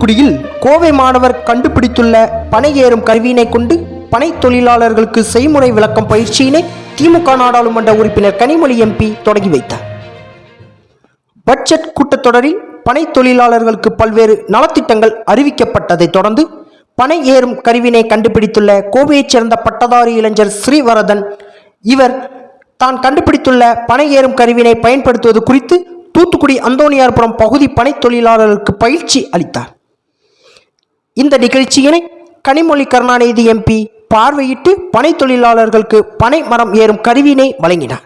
தூத்துக்குடியில் கோவை மாணவர் கண்டுபிடித்துள்ள பனை ஏறும் கருவியினை கொண்டு பனை தொழிலாளர்களுக்கு செய்முறை விளக்கம் பயிற்சியினை திமுக நாடாளுமன்ற உறுப்பினர் கனிமொழி எம்பி தொடங்கி வைத்தார். பட்ஜெட் கூட்டத்தொடரில் பனை தொழிலாளர்களுக்கு பல்வேறு நலத்திட்டங்கள் அறிவிக்கப்பட்டதைத் தொடர்ந்து பனை ஏறும் கருவினை கண்டுபிடித்துள்ள கோவையைச் சேர்ந்த பட்டதாரி இளைஞர் ஸ்ரீவரதன் இவர் தான் கண்டுபிடித்துள்ள பனை ஏறும் கருவினை பயன்படுத்துவது குறித்து தூத்துக்குடி அந்தோணியார்புரம் பகுதி பனை தொழிலாளர்களுக்கு பயிற்சி அளித்தார். இந்த நிகழ்ச்சியினை கனிமொழி கருணாநிதி எம்பி பார்வையிட்டு பனை தொழிலாளர்களுக்கு பனை மரம் ஏறும் கருவியினை வழங்கினார்.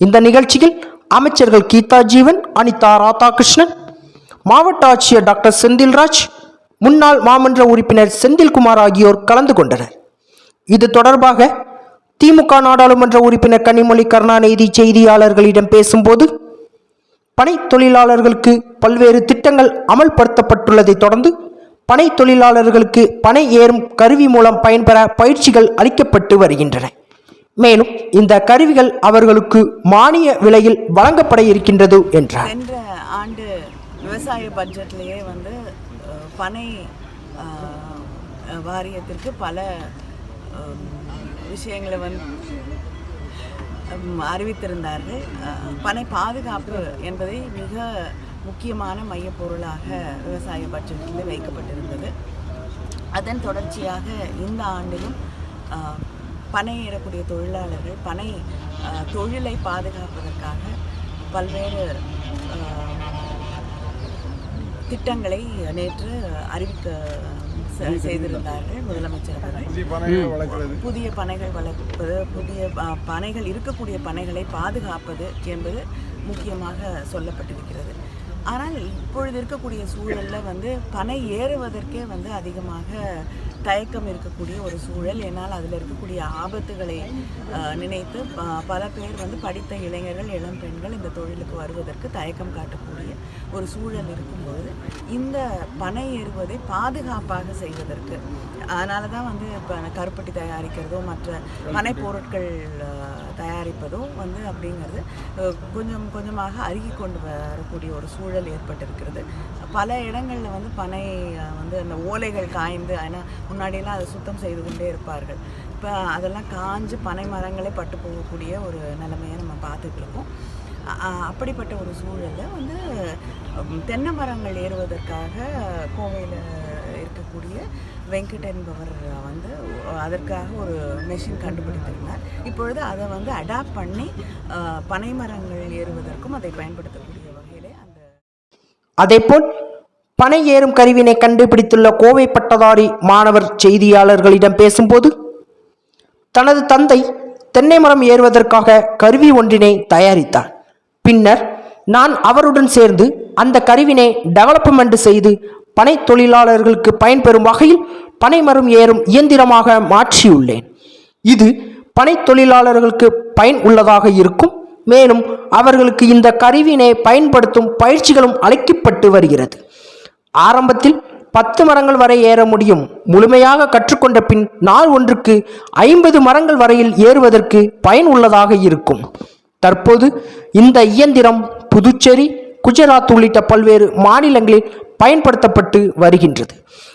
இந்த நிகழ்ச்சியில் அமைச்சர்கள் கீதா ஜீவன் அனிதா ராதாகிருஷ்ணன் மாவட்ட ஆட்சியர் டாக்டர் செந்தில்ராஜ் முன்னாள் மாமன்ற உறுப்பினர் செந்தில்குமார் ஆகியோர் கலந்து கொண்டனர். இது தொடர்பாக திமுக நாடாளுமன்ற உறுப்பினர் கனிமொழி கருணாநிதி செய்தியாளர்களிடம் பேசும்போது பனை தொழிலாளர்களுக்கு பல்வேறு திட்டங்கள் அமல்படுத்தப்பட்டுள்ளதை தொடர்ந்து பனை தொழிலாளர்களுக்கு பனை ஏறும் கருவி மூலம் பயன்பெற பயிற்சிகள் அளிக்கப்பட்டு வருகின்றன. மேலும் இந்த கருவிகள் அவர்களுக்கு மானிய விலையில் வழங்கப்பட இருக்கின்றது என்றார். சென்ற ஆண்டு விவசாய பட்ஜெட்லேயே வந்து பனை வாரியத்திற்கு பல விஷயங்களை வந்து அறிவித்திருந்தார்கள். பனை பாதுகாப்பு என்பதை மிக முக்கியமான மையப்பொருளாக விவசாய பட்ஜெட்டில் வைக்கப்பட்டிருந்தது. அதன் தொடர்ச்சியாக இந்த ஆண்டிலும் பனை ஏறக்கூடிய தொழிலாளர்கள் பனை தொழிலை பாதுகாப்பதற்காக பல்வேறு திட்டங்களை நேற்று அறிவிக்க செ- செய்திருந்தார்கள் முதலமைச்சர் அவர்கள். புதிய பனைகள் வளர்ப்பது புதிய பனைகள் இருக்கக்கூடிய பனைகளை பாதுகாப்பது என்பது முக்கியமாக சொல்லப்பட்டிருக்கிறது. ஆனால் இப்பொழுது இருக்கக்கூடிய சூழலில் வந்து பனை ஏறுவதற்கே வந்து அதிகமாக தயக்கம் இருக்கக்கூடிய ஒரு சூழல். ஏன்னால் அதில் இருக்கக்கூடிய ஆபத்துகளை நினைத்து பல பேர் வந்து படித்த இளைஞர்கள் இளம் பெண்கள் இந்த தொழிலுக்கு வருவதற்கு தயக்கம் காட்டக்கூடிய ஒரு சூழல் இருக்கும்போது இந்த பனை ஏறுவதை பாதுகாப்பாக செய்வதற்கு அதனால தான் வந்து இப்போ கருப்பட்டி தயாரிக்கிறதோ மற்ற பனை பொருட்கள் தயாரிப்பதோ வந்து அப்படிங்கிறது கொஞ்சம் கொஞ்சமாக அருகி கொண்டு வரக்கூடிய ஒரு சூழல் ஏற்பட்டிருக்கிறது. பல இடங்களில் வந்து பனை வந்து அந்த ஓலைகள் காய்ந்து ஏன்னா முன்னாடியெல்லாம் அதை சுத்தம் செய்து கொண்டே இருப்பார்கள். இப்போ அதெல்லாம் காஞ்சு பனை மரங்களே பட்டு போகக்கூடிய ஒரு நிலைமையை நம்ம பார்த்துட்டு இருக்கோம். அப்படிப்பட்ட ஒரு சூழலில் வந்து தென்னை மரங்கள் ஏறுவதற்காக கோவையில் இருக்கக்கூடிய வெங்கட் என்பவர் வந்து அதற்காக ஒரு மெஷின் கண்டுபிடித்திருந்தார். இப்பொழுது அதை வந்து அடாப்ட் பண்ணி பனை மரங்கள் ஏறுவதற்கும் அதை பயன்படுத்தக்கூடிய அதேபோல் பனை ஏறும் கருவினை கண்டுபிடித்துள்ள கோவை பட்டதாரி மாணவர் செய்தியாளர்களிடம் பேசும்போது தனது தந்தை தென்னை மரம் ஏறுவதற்காக கருவி ஒன்றினை தயாரித்தார். பின்னர் நான் அவருடன் சேர்ந்து அந்த கருவினை டெவலப்மெண்ட் செய்து பனை தொழிலாளர்களுக்கு பயன்பெறும் வகையில் பனை மரம் ஏறும் இயந்திரமாக மாற்றியுள்ளேன். இது பனை தொழிலாளர்களுக்கு பயன் உள்ளதாக இருக்கும். மேலும் அவர்களுக்கு இந்த கருவினை பயன்படுத்தும் பயிற்சிகளும் அளிக்கப்பட்டு வருகிறது. ஆரம்பத்தில் பத்து மரங்கள் வரை ஏற முடியும். முழுமையாக கற்றுக்கொண்ட பின் நாள் ஒன்றுக்கு ஐம்பது மரங்கள் வரையில் ஏறுவதற்கு பயன் உள்ளதாக இருக்கும். தற்போது இந்த இயந்திரம் புதுச்சேரி குஜராத் உள்ளிட்ட பல்வேறு மாநிலங்களில் பயன்படுத்தப்பட்டு வருகின்றது.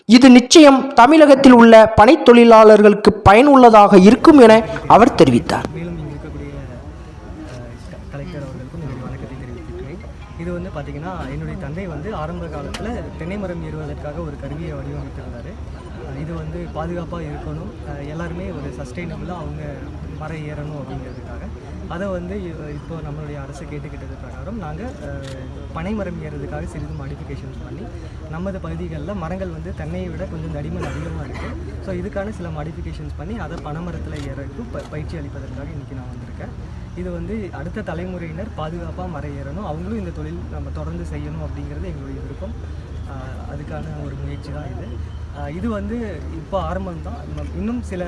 இது நிச்சயம் தமிழகத்தில் உள்ள பனைத் தொழிலாளர்களுக்கு பயனுள்ளதாக இருக்கும் என அவர் தெரிவித்தார் மேலும் இங்கே இருக்கக்கூடிய அஹ், க- கலெக்டர் அவர்களுக்கும் என்னுடைய வணக்கத்தை தெரிவித்துக்கிறேன் இது வந்து பார்த்திங்கன்னா என்னுடைய தந்தை வந்து ஆரம்ப காலத்தில் தென்னை மரம் ஏறுவதற்காக ஒரு கருவியை வடிவமைத்திருந்தார். இது வந்து பாதுகாப்பாக இருக்கணும். எல்லாருமே ஒரு சஸ்டெயினபுளாக அவங்க மரம் ஏறணும் அப்படிங்கிறதுக்காக. அதை வந்து இப்போ நம்மளுடைய அரசு கேட்டுக்கிட்டது பிரகாரம் நாங்கள் பனை மரம் ஏறுறதுக்காக சிறிது மாடிஃபிகேஷன்ஸ் பண்ணி நமது பகுதிகளில் மரங்கள் வந்து தென்னையை விட கொஞ்சம் தடிமன் அதிகமாக இருக்குது ஸோ இதுக்கான சில மாடிஃபிகேஷன்ஸ் பண்ணி அதை பனைமரத்தில் ஏறக்கு ப பயிற்சி அளிப்பதற்காக இன்றைக்கி நான் வந்திருக்கேன். இது வந்து அடுத்த தலைமுறையினர் பாதுகாப்பாக மறையேறணும். அவங்களும் இந்த தொழில் நம்ம தொடர்ந்து செய்யணும் அப்படிங்கிறது எங்களுடைய விருப்பம். அதுக்கான ஒரு முயற்சி தான் இது. இது வந்து இப்போ ஆரம்பம் தான் இன்னும் சில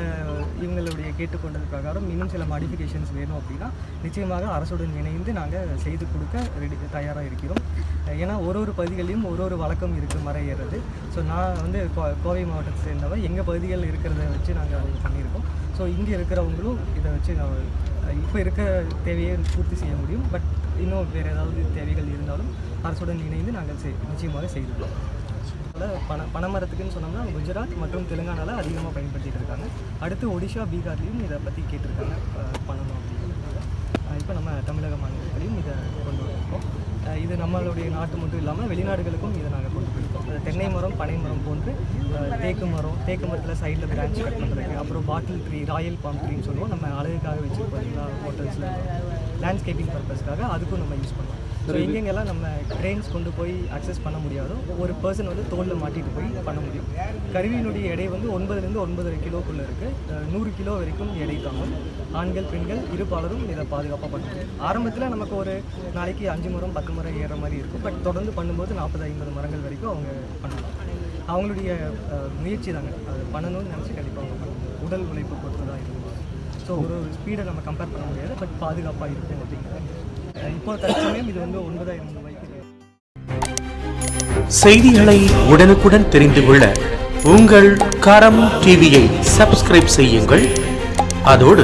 இவங்களுடைய கேட்டுக்கொண்டது பிரகாரம் இன்னும் சில மாடிஃபிகேஷன்ஸ் வேணும் அப்படின்னா நிச்சயமாக அரசுடன் இணைந்து நாங்கள் செய்து கொடுக்க ரெடி தயாராக இருக்கிறோம். ஏன்னா ஒரு ஒரு பகுதிகளிலும் ஒரு ஒரு வழக்கம் இருக்குது மறையிறது. ஸோ நான் வந்து கோ- கோவை மாவட்டத்தை சேர்ந்தவன். எங்கள் பகுதிகளில் இருக்கிறத வச்சு நாங்கள் பண்ணியிருக்கோம். ஸோ இங்கே இருக்கிறவங்களும் இதை வச்சு நான் இப்போ இருக்க தேவையை பூர்த்தி செய்ய முடியும். பட் இன்னும் வேறு ஏதாவது தேவைகள் இருந்தாலும் அரசுடன் இணைந்து நாங்கள் செய் நிச்சயமாக செய்துள்ளோம். பன பனைமரத்துக்குன்னு சொன்னோம்னா குஜராத் மற்றும் தெலுங்கானாவில் அதிகமாக பயன்படுத்திகிட்டு இருக்காங்க. அடுத்து ஒடிஷா பீகார்லேயும் இதை பற்றி கேட்டிருக்காங்க. பணம் பண்ணணும் இப்போ நம்ம தமிழக மாநிலத்திலையும் இதை கொண்டு வந்திருக்கோம். இது நம்மளுடைய நாட்டு மட்டும் இல்லாமல் வெளிநாடுகளுக்கும் இதை நாங்கள் கொண்டு போயிருக்கோம். தென்னை மரம் பனை மரம் போன்று தேக்கு மரம் தேக்கு மரத்தில் சைடில் பிரான்ச் கட் பண்ணுறதுக்கு அப்புறம் பாட்டில் ட்ரீ ராயல் பாம் ட்ரீன்னு சொல்லுவோம். நம்ம அழகுக்காக வச்சுருப்போம் எல்லா ஹோட்டல்ஸில் லேண்ட்ஸ்கேப்பிங் பர்பஸ்க்காக அதுக்கும் நம்ம யூஸ் பண்ணுவோம் ஸோ எங்கெங்கெல்லாம் நம்ம கிரெயின்ஸ் கொண்டு போய் அக்சஸ் பண்ண முடியாதோ ஒரு பர்சன் வந்து தோளில் மாட்டிட்டு போய் பண்ண முடியும். கருவியினுடைய எடை வந்து ஒன்பதுலேருந்து ஒன்பதரை கிலோக்குள்ளே இருக்குது நூறு கிலோ வரைக்கும் எடை தாங்கும். ஆண்கள் பெண்கள் இரு பாலரும் இதை பாதுகாப்பாக பண்ணுறாங்க ஆரம்பத்தில் நமக்கு ஒரு நாளைக்கு அஞ்சு மரம் பத்து மரம் ஏறுற மாதிரி இருக்கும். பட் தொடர்ந்து பண்ணும்போது நாற்பது ஐம்பது மரங்கள் வரைக்கும் அவங்க பண்ணலாம். அவங்களுடைய முயற்சி தாங்க. அது பண்ணணும்னு நினச்சி கண்டிப்பாக அவங்க உடல் உழைப்பு பொறுத்து தான் இருக்கும் ஸோ ஒரு ஸ்பீடை நம்ம கம்பேர் பண்ண முடியாது. பட் பாதுகாப்பாக இருக்கும் அப்படிங்கிறது இப்போ தற்சமயம் இது வந்து ஒன்பதாயிரம் ரூபாய்க்கு செய்திகளை உடனுக்குடன் தெரிந்து கொள்ள உங்கள் கரம் டிவியை சப்ஸ்கிரைப் செய்யுங்கள். அதோடு